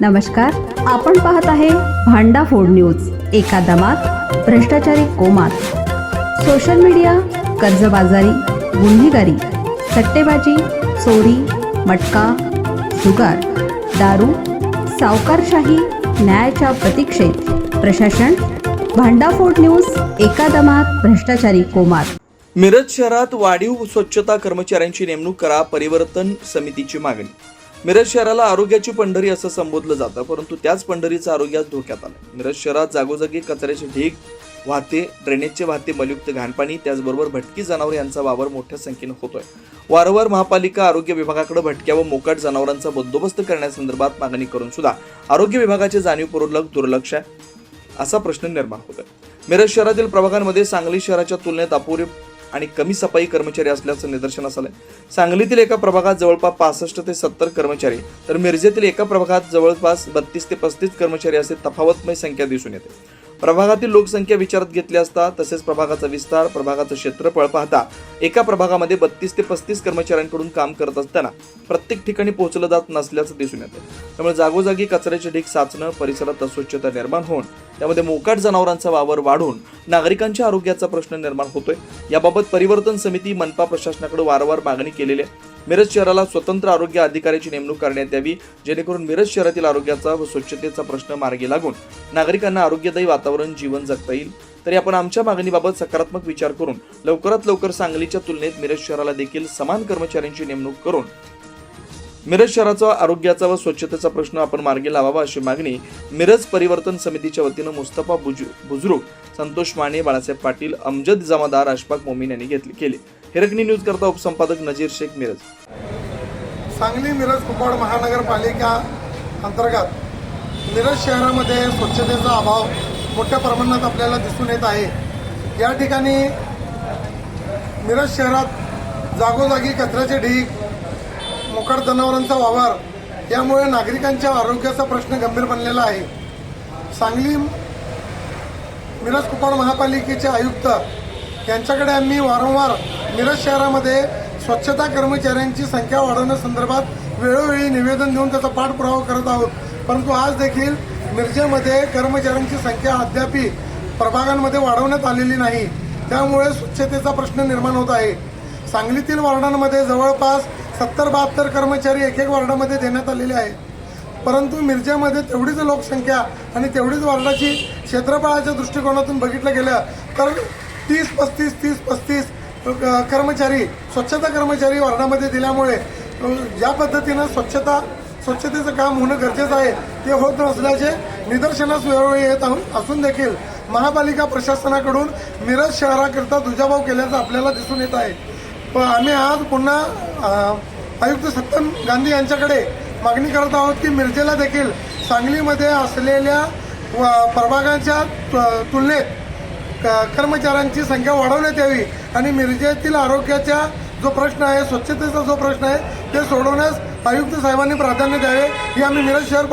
नमस्कार आपण पाहत आहे भांडा फोड न्यूज एका दमात भ्रष्टाचारी कोमात. सोशल मीडिया कर्जबाजारी गुन्हेगारी सट्टेबाजी चोरी मटका जुगार दारू सावकारशाही न्यायाच्या प्रतीक्षेत. प्रशासन भांडाफोड न्यूज एका दमात भ्रष्टाचारी कोमात. मिरज शहरात वाढीव स्वच्छता कर्मचाऱ्यांची नेमणूक करा परिवर्तन समितीची मागणी. मिरज शहराला आरोग्याची पंढरी असं संबोधलं जातं परंतु त्याच पंढरीचं आरोग्यास धोक्यात आलं मिरज शहरात जागोजागी कचऱ्याचे ढीग वाहते ड्रेनेजचे वाहते मलयुक्त घाणपाणी त्याचबरोबर भटकी जनावर यांचा वावर मोठ्या संख्येनं होतोय. वारंवार महापालिका आरोग्य विभागाकडे भटक्या व मोकाट जनावरांचा बंदोबस्त करण्यासंदर्भात मागणी करून सुद्धा आरोग्य विभागाचे जाणीवपूर्वक दुर्लक्ष आहे असा प्रश्न निर्माण होतोय. मिरज शहरातील प्रभागांमध्ये सांगली शहराच्या तुलनेत अपुरे आणि कमी सफाई कर्मचारी असल्याचं निदर्शनास आलंय. सांगलीतील एका प्रभागात जवळपास पासष्ट ते सत्तर कर्मचारी तर मिरजेतील एका प्रभागात जवळपास बत्तीस ते पस्तीस कर्मचारी असे तफावतमय संख्या दिसून येते. प्रभागातील लोकसंख्या विचारात घेतली असता तसेच प्रभागाचा विस्तार प्रभागाचं क्षेत्रफळ पाहता एका प्रभागामध्ये बत्तीस ते पस्तीस कर्मचाऱ्यांकडून काम करत असताना प्रत्येक ठिकाणी पोहोचलं जात नसल्याचं दिसून येतं. त्यामुळे जागोजागी कचऱ्याचे ढीक साचणं परिसरात अस्वच्छता निर्माण होऊन त्यामध्ये मोकाट जनावरांचा वावर वाढून नागरिकांच्या आरोग्याचा प्रश्न निर्माण होतोय. याबाबत परिवर्तन समिती मनपा प्रशासनाकडे वारंवार मागणी केलेली आहे. मिरज शहराला स्वतंत्र आरोग्य अधिकाऱ्याची नेमणूक करण्यात यावी जेणेकरून मिरज शहरातील आरोग्याचा व स्वच्छतेचा प्रश्न मार्गी लागून नागरिकांना आरोग्यदायी वातावरण जीवन जगता येईल. तरी आपण आमच्या मागणीबाबत सकारात्मक विचार करून लवकरात लवकर सांगलीच्या तुलनेत मिरज शहराला देखील समान कर्मचाऱ्यांची नेमणूक करून मिरज शहराचा आरोग्याचा व स्वच्छतेचा प्रश्न आपण मार्गी लावावा अशी मागणी मिरज परिवर्तन समितीच्या वतीनं मुस्तफा बुजु बुजुर्ग संतोष माने बाळासाहेब पाटील अमजद जमादार अशफाक मोमीन यांनी घेतली केली. हिरकणी न्यूज करता उपसंपादक नजीर शेख मिरज. सांगली मिरज कुपवाड महानगरपालिका अंतर्गत मिरज शहरामध्ये स्वच्छतेचा अभाव मोठ्या प्रमाणात आपल्याला दिसून येत आहे. या ठिकाणी मिरज शहरात जागोजागी कचऱ्याचे ढीग मोकाट जनावरांचा वावर यामुळे नागरिकांच्या आरोग्याचा प्रश्न गंभीर बनलेला आहे. सांगली मिरज कुपवाड महापालिकेचे आयुक्त यांच्याकडे आम्ही वारंवार मिरज शहरामध्ये स्वच्छता कर्मचाऱ्यांची संख्या वाढवण्यासंदर्भात वेळोवेळी निवेदन देऊन त्याचा पाठपुरावा करत आहोत. परंतु आज देखील मिरजेमध्ये कर्मचाऱ्यांची संख्या अद्यापी प्रभागांमध्ये वाढवण्यात आलेली नाही. त्यामुळे स्वच्छतेचा प्रश्न निर्माण होत आहे. सांगलीतील वार्डांमध्ये जवळपास सत्तर बहात्तर कर्मचारी एक एक वार्डामध्ये देण्यात आलेले आहेत. परंतु मिरजेमध्ये तेवढीच लोकसंख्या आणि तेवढीच वार्डाची क्षेत्रफळाच्या दृष्टिकोनातून बघितलं गेलं तर तीस पस्तीस तीस पस्तीस कर्मचारी स्वच्छता कर्मचारी वार्डामध्ये दिल्यामुळे ज्या पद्धतीनं स्वच्छता स्वच्छतेचं काम होणं गरजेचं आहे. ते होत नसल्याचे निदर्शनास वेळोवेळी येत आहोत असून देखील महापालिका प्रशासनाकडून मिरज शहराकरिता दुजाभाव केल्याचं आपल्याला दिसून येत आहे. प आम्ही आज पुन्हा आयुक्त सत्यम गांधी यांच्याकडे मागणी करत आहोत की मिरजेला देखील सांगलीमध्ये असलेल्या प्रभागांच्या तु- तुलनेत क- कर्मचाऱ्यांची संख्या वाढवण्यात यावी आणि मिरजेतील आरोग्याचा जो प्रश्न आहे स्वच्छतेचा जो प्रश्न आहे ते सोडवण्यास आयुक्त साहेबांनी प्राधान्य द्यावे ही आम्ही मिरज शहर